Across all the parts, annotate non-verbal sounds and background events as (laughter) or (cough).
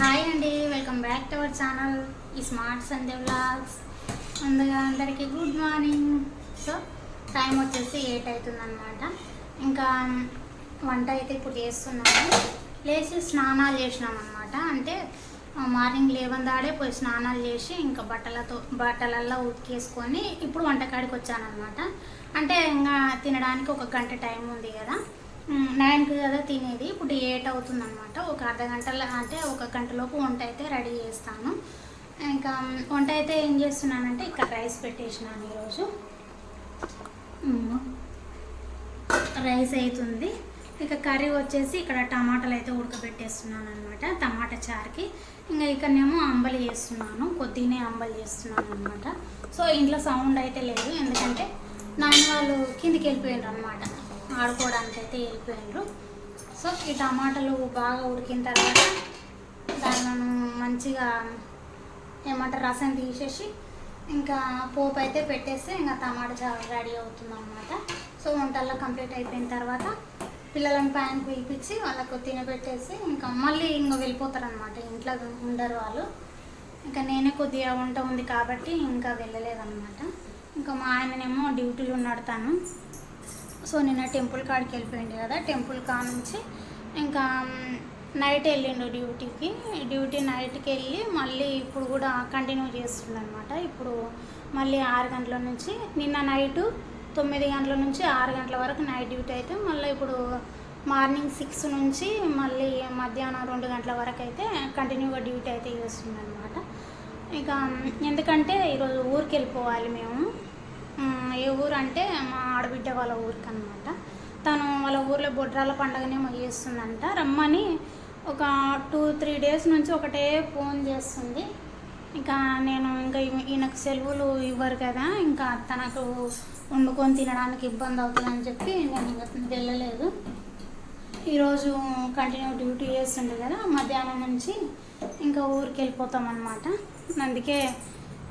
Hi అండి welcome back to our channel. ఈ smart Sunday vlogs. ముందుగా అందరికీ గుడ్ మార్నింగ్. సో టైం వచ్చేసి ఎయిట్ అవుతుంది అనమాట ఇంకా వంట అయితే ఇప్పుడు చేస్తున్నాము. లేచి స్నానాలు చేసినాం అనమాట అంటే మార్నింగ్ లేవందాడే పోయి స్నానాలు చేసి ఇంకా బట్టలతో బట్టలల్లో ఉతికేసుకొని ఇప్పుడు వంటకాడికి వచ్చానమాట అంటే ఇంకా తినడానికి ఒక గంట టైం ఉంది కదా. నైన్కి కదా తినేది. ఇప్పుడు ఎయిట్ అవుతుంది అనమాట ఒక అర్ధ గంటల అంటే ఒక గంటలోపు వంట అయితే రెడీ చేస్తాను. ఇంకా వంట అయితే ఏం చేస్తున్నానంటే ఇక్కడ రైస్ పెట్టేసినాను ఈరోజు. రైస్ అవుతుంది ఇక కర్రీ వచ్చేసి ఇక్కడ టమాటాలు అయితే ఉడకబెట్టేస్తున్నాను అనమాట టమాటా చారుకి. ఇంకా ఇక్కడనేమో అంబలి చేస్తున్నాను కొద్దినే అంబలి చేస్తున్నాను అనమాట సో ఇంట్లో సౌండ్ అయితే లేదు ఎందుకంటే నాన్న వాళ్ళు కిందికి వెళ్ళిపోయారు అనమాట ఆడుకోవడానికి అయితే వెళ్ళిపోయారు సో ఈ టమాటాలు బాగా ఉడికిన తర్వాత దానిలను మంచిగా ఏమంటారు రసం తీసేసి ఇంకా పోపు అయితే పెట్టేస్తే ఇంకా టమాటా చారు రెడీ అవుతుంది అనమాట సో వంటల్లో కంప్లీట్ అయిపోయిన తర్వాత పిల్లలను పైన పిలిపించి వాళ్ళకు తినబెట్టేసి ఇంకా మళ్ళీ ఇంకా వెళ్ళిపోతారనమాట ఇంట్లో ఉండరు వాళ్ళు. ఇంకా నేనే కొద్దిగా వంట ఉంది కాబట్టి ఇంకా వెళ్ళలేదన్నమాట. ఇంకా మా ఆయననేమో డ్యూటీలు ఉన్నాడు తను. సో నిన్న టెంపుల్ కాడికి వెళ్ళిపోయింది కదా టెంపుల్ కా నుంచి ఇంకా నైట్ వెళ్ళిండు డ్యూటీకి. డ్యూటీ నైట్కి వెళ్ళి మళ్ళీ ఇప్పుడు కూడా కంటిన్యూ చేస్తుండ అనమాట ఇప్పుడు మళ్ళీ ఆరు గంటల నుంచి నిన్న నైటు తొమ్మిది గంటల నుంచి ఆరు గంటల వరకు నైట్ డ్యూటీ అయితే మళ్ళీ ఇప్పుడు మార్నింగ్ సిక్స్ నుంచి మళ్ళీ మధ్యాహ్నం రెండు గంటల వరకు అయితే కంటిన్యూగా డ్యూటీ అయితే చేస్తుందనమాట ఇక ఎందుకంటే ఈరోజు ఊరికి వెళ్ళిపోవాలి మేము. ఏ ఊరు అంటే మా ఆడబిడ్డ వాళ్ళ ఊరికి అనమాట తను వాళ్ళ ఊర్లో బొడ్రాల పండగనేమో చేస్తుందంట. రమ్మని ఒక టూ త్రీ డేస్ నుంచి ఒకటే ఫోన్ చేస్తుంది. ఇంకా నేను ఇంకా ఈయనకు సెలవులు ఇవ్వరు కదా ఇంకా తనకు వండుకొని తినడానికి ఇబ్బంది అవుతుందని చెప్పి నేను ఇంకా వెళ్ళలేదు. ఈరోజు కంటిన్యూ డ్యూటీ చేస్తుండే కదా మధ్యాహ్నం నుంచి ఇంకా ఊరికి వెళ్ళిపోతాం అనమాట అందుకే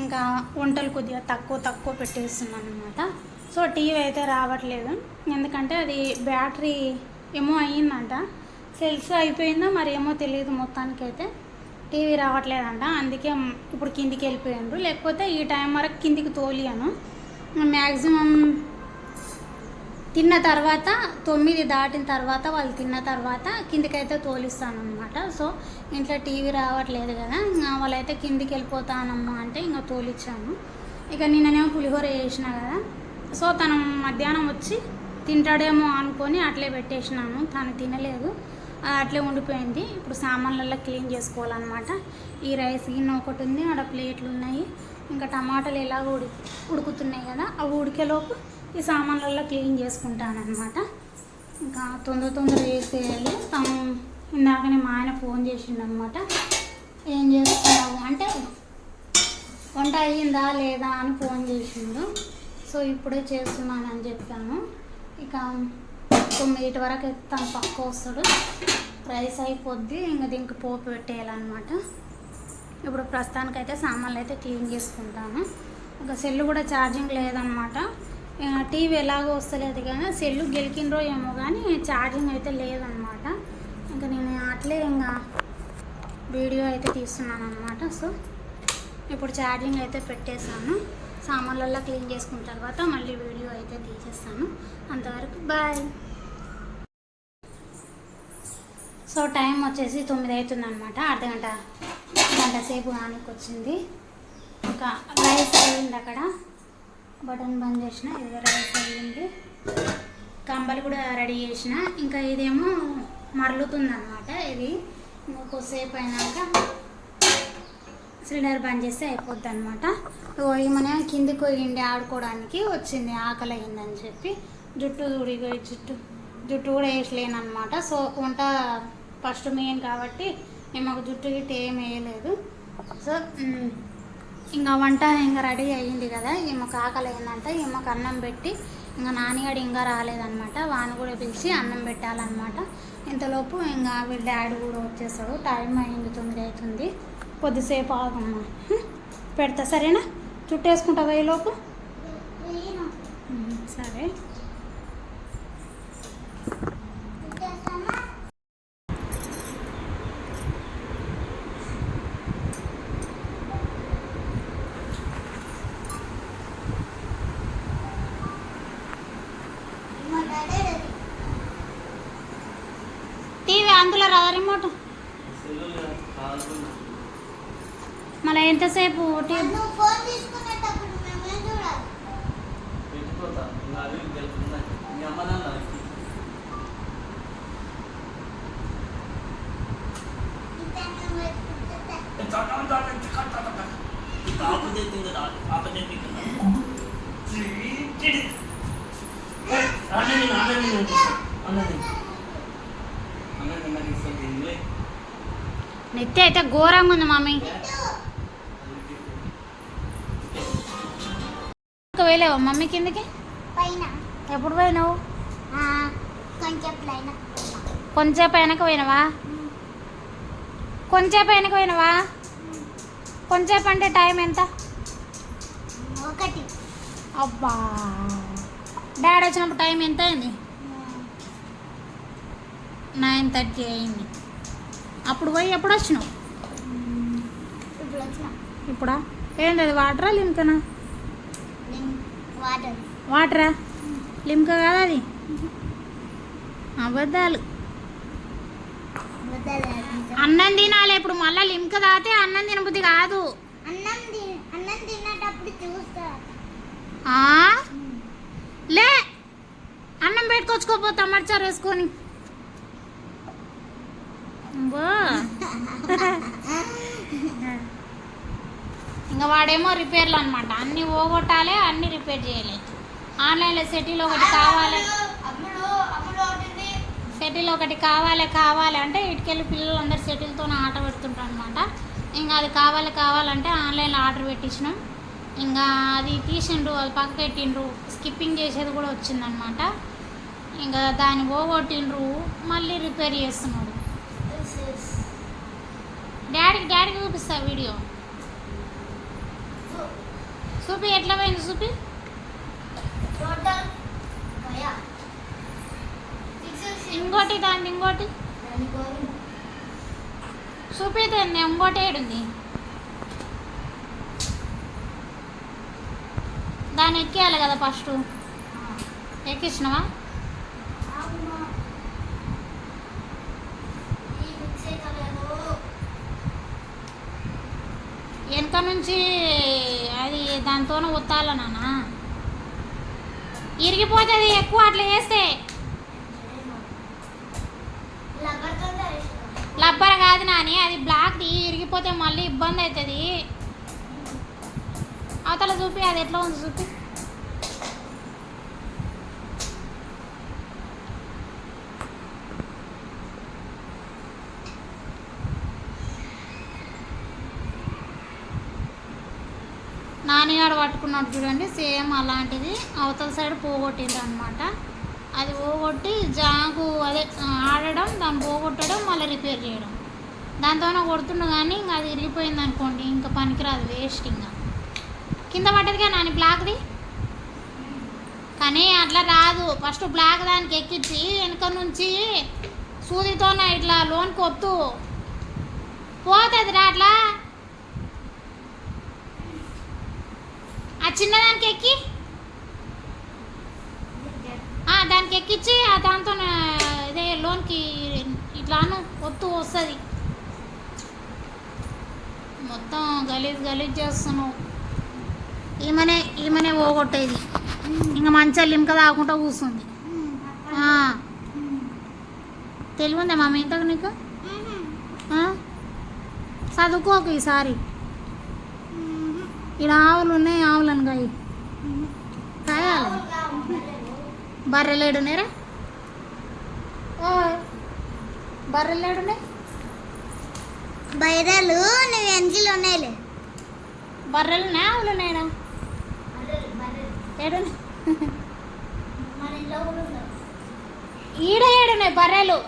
ఇంకా వంటలు కొద్దిగా తక్కువ తక్కువ పెట్టేస్తున్నాను అనమాట సో టీవీ అయితే రావట్లేదు. ఎందుకంటే అది బ్యాటరీ ఏమో అయ్యిందంట. సెల్స్ అయిపోయిందో మరి ఏమో తెలియదు అయితే టీవీ రావట్లేదంట. అందుకే ఇప్పుడు కిందికి వెళ్ళిపోయాను లేకపోతే ఈ టైం వరకు కిందికి తోలియాను. మ్యాక్సిమం తిన్న తర్వాత తొమ్మిది దాటిన తర్వాత వాళ్ళు తిన్న తర్వాత కిందికైతే తోలిస్తాను అనమాట సో ఇంట్లో టీవీ రావట్లేదు కదా ఇంకా వాళ్ళైతే కిందికి వెళ్ళిపోతానమ్మా అంటే ఇంకా తోలిచ్చాను. ఇక నిన్ననేమో పులిహోర చేసిన కదా సో తను మధ్యాహ్నం వచ్చి తింటాడేమో అనుకొని అట్లే పెట్టేసినాను. తను తినలేదు అట్లే ఉండిపోయింది. ఇప్పుడు సామాన్లలో క్లీన్ చేసుకోవాలన్నమాట. ఈ రైస్ గిన్నె ఒకటి ఉంది ఆడ ప్లేట్లు ఉన్నాయి. ఇంకా టమాటాలు ఎలా ఉడి ఉడుకుతున్నాయి కదా అవి ఉడికేలోపు ఈ సామాన్లలో క్లీన్ చేసుకుంటాను అనమాట ఇంకా తొందర తొందర చేసేయాలి. తను ఇందాకనే మా ఆయన ఫోన్ చేసిండు అనమాట ఏం చేస్తున్నావు? అంటే వంట అయ్యిందా లేదా అని ఫోన్ చేసిండు. సో ఇప్పుడే చేస్తున్నానని చెప్పాను. ఇక తొమ్మిదిటి వరకు అయితే తను పక్క వస్తాడు. రైస్ అయిపోద్ది. ఇంకా దీనికి పోపు పెట్టేయాలన్నమాట. ఇప్పుడు ప్రస్తుతానికైతే సామాన్లు అయితే క్లీన్ చేసుకుంటాను. ఇంకా సెల్ కూడా ఛార్జింగ్ లేదనమాట టీవీ ఎలాగో వస్తలేదు కానీ సెల్లు గెలికినరో ఏమో కానీ ఛార్జింగ్ అయితే లేదనమాట. ఇంకా నేను అట్లే ఇంకా వీడియో అయితే తీస్తున్నాను అనమాట సో ఇప్పుడు ఛార్జింగ్ అయితే పెట్టేశాను. సామాన్లలో క్లీన్ చేసుకున్న తర్వాత మళ్ళీ వీడియో అయితే తీసేస్తాను. అంతవరకు బాయ్. సో టైం వచ్చేసి తొమ్మిది అవుతుంది అనమాట అర్ధగంట గంట సేపు కానికి వచ్చింది ఇంకా రైస్ అయింది అక్కడ. బటన్ బంద్ చేసిన ఇది రైస్ అయ్యింది కంబలు కూడా రెడీ చేసిన. ఇంకా ఇదేమో మరలుతుంది అనమాట ఇది ఇంకొకసేపు అయినాక సిలిండర్ బంద్ చేస్తే అయిపోద్ది అనమాట ఈమెనే కిందికి పోయిండి ఆడుకోవడానికి వచ్చింది ఆకలి అయిందని చెప్పి. జుట్టు ఊడిగో జుట్టు. జుట్టు కూడా వేసలేను అనమాట సో వంట ఫస్ట్ మెయిన్ కాబట్టి ఈమెకు జుట్టు గిట్ట ఏం వేయలేదు. సో ఇంకా వంట ఇంకా రెడీ అయ్యింది కదా ఈమెకు ఆకలి అయిందంట ఈమెకు అన్నం పెట్టి ఇంకా నాన్నగాడు ఇంకా రాలేదన్నమాట. వాని కూడా పిలిచి అన్నం పెట్టాలన్నమాట. ఇంతలోపు ఇంకా వీళ్ళ డాడీ కూడా వచ్చేసాడు. టైం అయింది తొమ్మిది అవుతుంది. కొద్దిసేపు ఆగమ్మా? పెడతా సరేనా? చుట్టేసుకుంటావా ఈ లోపు? మ్, సరే. రిమోట్ మళ్ళీ ఎంతసేపు ఫోన్ తీసుకునేటప్పుడు మేమేం చూడాలి పెట్టుకోతా ఇంకా అవి తెలుపుతున్నాయి మీ అమ్మ నాన్న ఇంతనే పెట్టుకుంటే నెత్తి అయితే ఘోరంగా ఉంది మమ్మీ వెళ్ళావా మమ్మీ కిందకి? పైన. ఎప్పుడు పోయినావు? కొంచెం పైన. కొంచెంసేపు వెనక పోయినావా? కొంచెంసేపు వెనక పోయినావా? కొంచెంసేపు అంటే టైం ఎంత? ఒకటి. అబ్బా! డాడీ వచ్చినప్పుడు టైం ఎంత అయింది? నైన్ థర్టీ అయింది. అప్పుడు పోయి ఎప్పుడు వచ్చినావు? ఇప్పుడు? ఏంటి అది వాటరా లిమ్కనా నేను వాటర్. లిమ్క కాదా అది? అబద్ధాలు. అన్నం తినాలి ఇప్పుడు మళ్ళీ లిమ్క తాగితే అన్నం తినబుద్ధి కాదు. అన్నం అన్నం తినేటప్పుడు చూస్తా? లే! అన్నం పెట్టుకొచ్చుకోపో టమాటారు వేసుకొని. బా. (laughs) ఇంకా వాడేమో రిపేర్లు అనమాట అన్ని పోగొట్టాలి అన్ని రిపేర్ చేయాలి. ఆన్లైన్లో సెటిల్ ఒకటి కావాలి. సెటిల్ ఒకటి కావాలి కావాలి అంటే ఇటుకెళ్ళి పిల్లలు అందరు సెటిల్తో ఆట పెడుతుంటారు అనమాట ఇంకా అది కావాలి కావాలంటే ఆన్లైన్లో ఆర్డర్ పెట్టించినాం. ఇంకా అది తీసిండ్రు అది పక్క పెట్టిండ్రు. స్కిప్పింగ్ చేసేది కూడా వచ్చిందనమాట ఇంకా దాన్ని పోగొట్టిండ్రు మళ్ళీ రిపేర్ చేస్తున్నాడు. డాడీకి డాడీకి చూపిస్తా వీడియో చూపి ఎట్లా పోయింది చూపి. ఇంకోటి దాన్ని ఇంకోటి. చూపిద్దండి ఇంకోటి ఏడుంది దాన్ని ఎక్కేయాలి కదా ఫస్ట్ ఎక్కించినవా వెనక నుంచి అది దాంతోనే ఉత్తాల నాన్న. ఇరిగిపోతుంది ఎక్కువ అట్లా వేస్తే లబ్బర్ కాదు నాని అది బ్లాక్ది ఇరిగిపోతే మళ్ళీ ఇబ్బంది అవుతుంది అవతల చూపి అది ఎట్లా ఉంది చూపి. నానిగాడు పట్టుకున్నాడు చూడండి సేమ్ అలాంటిది. అవతల సైడ్ పోగొట్టిండ్రు అనమాట అది పోగొట్టి జాగు అదే ఆడడం దాన్ని పోగొట్టడం మళ్ళీ రిపేర్ చేయడం. దాంతోనే కొడుతుండు కానీ ఇంకా అది ఇరిగిపోయింది అనుకోండి ఇంకా పనికిరాదు వేస్ట్ ఇంకా. కింద పడ్డదిగా నాని బ్లాక్ది? కానీ అట్లా రాదు. ఫస్ట్ బ్లాక్ దానికి ఎక్కించి వెనక నుంచి సూదితోనే ఇట్లా లోన్ కొత్తు పోతుంది రా అట్లా? చిన్నదానికి ఎక్కి దానికి ఎక్కించి ఆ దాంతో ఇదే లోన్కి ఇట్లాను ఒత్తు వస్తుంది. మొత్తం గలీజ్ గలీజ్ చేస్తున్నావు. ఈమెనే ఈమెనే పోగొట్టేది. ఇంకా మంచిగా లింక తాగుకుంటా కూర్చుంది ఆ. తెలివి ఉందా మామ ఇంతకు నీకు? చదువుకోకు ఈసారి. ఇక్కడ ఆవులు ఉన్నాయి ఆవులను కాయి. కాయాలి? బర్రెలేడునేరా ఓ బర్రెలేడునే బైరాలు నువ్వు ఎంజిల్ ఉన్నాయిలే. బర్రెలునే ఆవులునేనా ఏడు మన ఇంట్లో కూడా ఉండవు ఈడ ఏడున్నాయి బర్రెలు?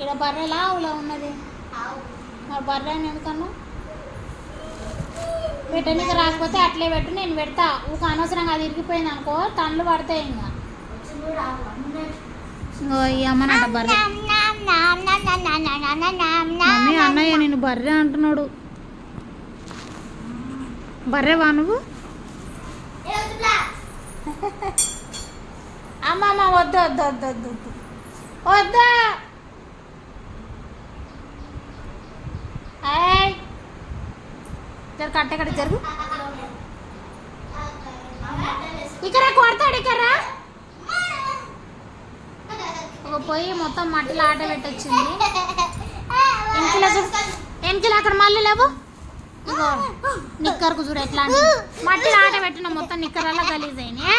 ఈడ బర్రెలా ఆవులా ఉన్నది? ఆవు మరి బర్రె అని ఎందుకన్నా? పెట్టనీకి రాకపోతే అట్లే పెట్టు నేను పెడతా. ఊక అనవసరంగా అది ఇరిగిపోయింది అనుకో తన్నులు పడతాయి ఇంకా. బర్రె. మమ్మీ అన్నయ్య నేను బర్రె అంటున్నాడు. బర్రెవా నువ్వు? అమ్మ అమ్మ వద్దు వద్దు వద్దు వద్దు వద్దు. వద్దా? ఏయ్! జర కట్టెక్కడ జరుగు? ఇక్కడ కొడతాడు ఇక్కడ ఒక పొయ్యి మొత్తం మట్టిలో ఆట పెట్టొచ్చింది. ఎంకిలు ఎంకిలా అక్కడ మళ్ళీ లేవు? ఇగో నిక్కర్కు చూడు ఎట్లా మట్టిలో ఆట పెట్టిన మొత్తం నిక్కరల్లా గలీజ్ అయినాయి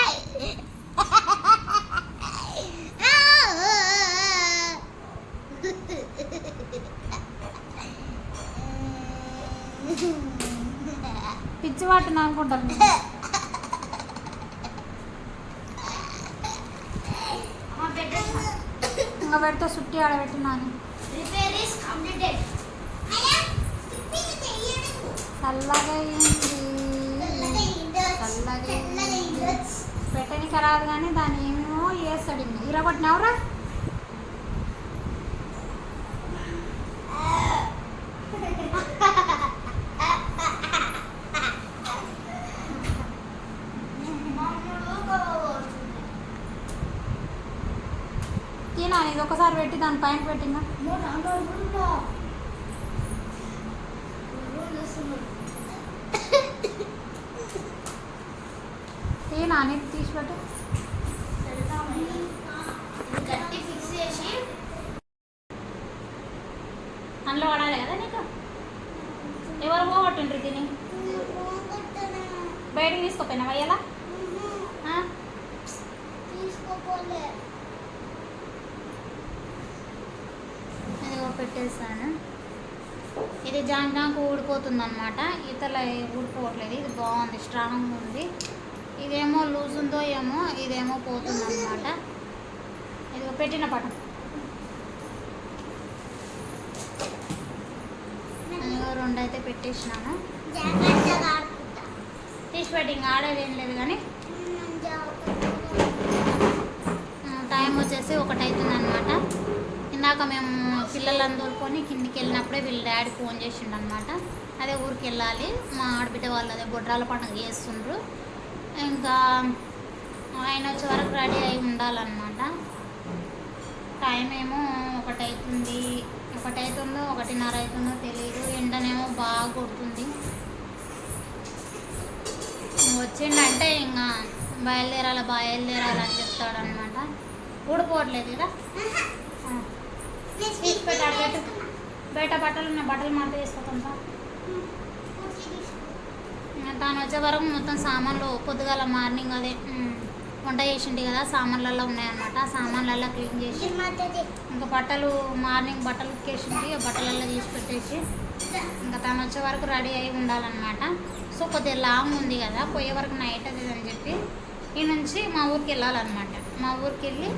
పిచ్చి పట్టిన అనుకుంటారు. ఇంకా పెడితే సుట్టి ఆడ పెట్టినాను రిపేర్ ఇస్ కంప్లీటెడ్. చల్లగా అయింది. చల్లగా అయింది. పెట్టనికి రాదు కానీ దాన్ని ఏమేమో చేస్తాడు ఇంకా ఇరగొట్టినవరా పెట్టినా ఇది ఒకసారి పెట్టి దాని పైన పెట్టినా. తినా అనేది తీసి పెట్టు. ఫిక్స్ చేసి అందులో పడాలి కదా నీకు? ఎవరు పోగొట్టిండ్రు తిని బయటకు తీసుకోపోయినా అయ్యేలా తీసుకోపోలే ఇదిగో పెట్టేసాను ఇది జాంజాంకు ఊడిపోతుంది అనమాట ఇతల ఊడిపోవట్లేదు. ఇది బాగుంది స్ట్రాంగ్ ఉంది. ఇదేమో లూజ్ ఉందో ఏమో ఇదేమో పోతుంది అనమాట ఇదిగో పెట్టిన పటం. రెండు అయితే పెట్టేసినాను. జాగ్రత్తగా ఆడుకుంటా తీసి పెట్టి ఇంకా ఆడేది ఏం లేదు కానీ. టైం వచ్చేసి ఒకటి అవుతుంది అనమాట ఇందాక మేము పిల్లలను కిందికి వెళ్ళినప్పుడే వీళ్ళ డాడీ ఫోన్ చేసిండు అనమాట అదే ఊరికి వెళ్ళాలి. మా ఆడబిడ్డ వాళ్ళు అదే బొడ్రాల పండుగ చేస్తుండ్రు. ఇంకా ఆయన వచ్చే వరకు రెడీ అయి ఉండాలన్నమాట. టైం ఏమో ఒకటి అవుతుంది ఒకటిన్నర అవుతుందో తెలియదు ఎండనేమో బాగా కొడుతుంది. వచ్చిండంటే ఇంకా బయలుదేరాలి బయలుదేరాలని చెప్తాడనమాట ఊడిపోవట్లేదు కదా? బయట బట్టలు ఉన్నాయి బట్టలు మాట ఇంకా తాను వచ్చే వరకు మొత్తం సామాన్లు పొద్దుగాల మార్నింగ్ అదే వంట చేసిండి కదా సామాన్లలో ఉన్నాయన్నమాట. ఆ సామాన్లలో క్లీన్ చేసి ఇంకా బట్టలు మార్నింగ్ బట్టలు ఉతికేసింది ఆ బట్టలలో తీసి పెట్టేసి ఇంకా తను వచ్చే వరకు రెడీ అయి ఉండాలన్నమాట. సో కొద్దిగా లాంగ్ ఉంది కదా పోయే వరకు నైట్ అది అని చెప్పి ఈ నుంచి మా ఊరికి వెళ్ళాలన్నమాట. మా ఊరికి వెళ్ళి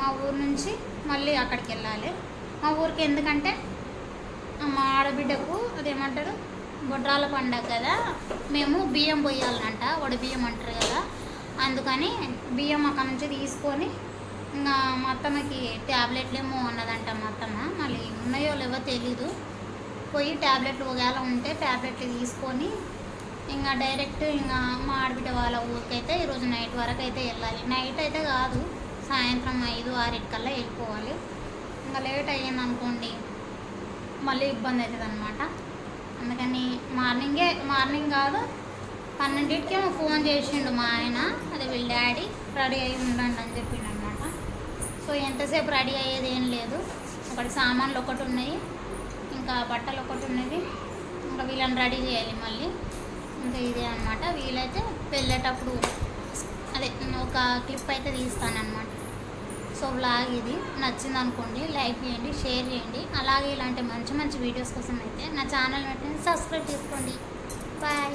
మా ఊరు నుంచి మళ్ళీ అక్కడికి వెళ్ళాలి. మా ఊరికి ఎందుకంటే మా ఆడబిడ్డకు అదేమంటారు బొడ్రాల పండగ కదా మేము బియ్యం పోయాలంట వడి బియ్యం అంటారు కదా. అందుకని బియ్యం అక్కడ నుంచి తీసుకొని ఇంకా మా అత్తమ్మకి ట్యాబ్లెట్లు ఏమో అన్నదంట మా అత్తమ్మ. మళ్ళీ ఉన్నాయో లేవో తెలీదు. పోయి ట్యాబ్లెట్లు ఒకవేళ ఉంటే ట్యాబ్లెట్లు తీసుకొని ఇంకా డైరెక్ట్ ఇంకా మా ఆడబిడ్డ వాళ్ళ ఊరికైతే ఈరోజు నైట్ వరకు అయితే వెళ్ళాలి. నైట్ అయితే కాదు. సాయంత్రం ఐదు ఆరింటికల్లా వెళ్ళిపోవాలి. ఇంకా లేట్ అయ్యింది అనుకోండి మళ్ళీ ఇబ్బంది అవుతుంది అనమాట అందుకని మార్నింగే మార్నింగ్ కాదు పన్నెండింటికి ఫోన్ చేసిండు మా ఆయన. అదే వీళ్ళ డాడీ రెడీ అయ్యి ఉండండి అని చెప్పిండు అనమాట సో ఎంతసేపు రెడీ అయ్యేది ఏం లేదు. ఒకటి సామాన్లు ఒకటి ఉన్నాయి ఇంకా బట్టలు ఒకటి ఉన్నది ఇంకా వీళ్ళని రెడీ చేయాలి మళ్ళీ. ఇంకా ఇదే అనమాట వీలైతే వెళ్ళేటప్పుడు అదే ఒక క్లిప్ అయితే తీస్తానమాట సో బ్లాగ్ ఇది. నచ్చింది అనుకోండి లైక్ చేయండి షేర్ చేయండి. అలాగే ఇలాంటి మంచి మంచి వీడియోస్ కోసం అయితే నా ఛానల్ వెంటనే సబ్స్క్రైబ్ చేసుకోండి. బాయ్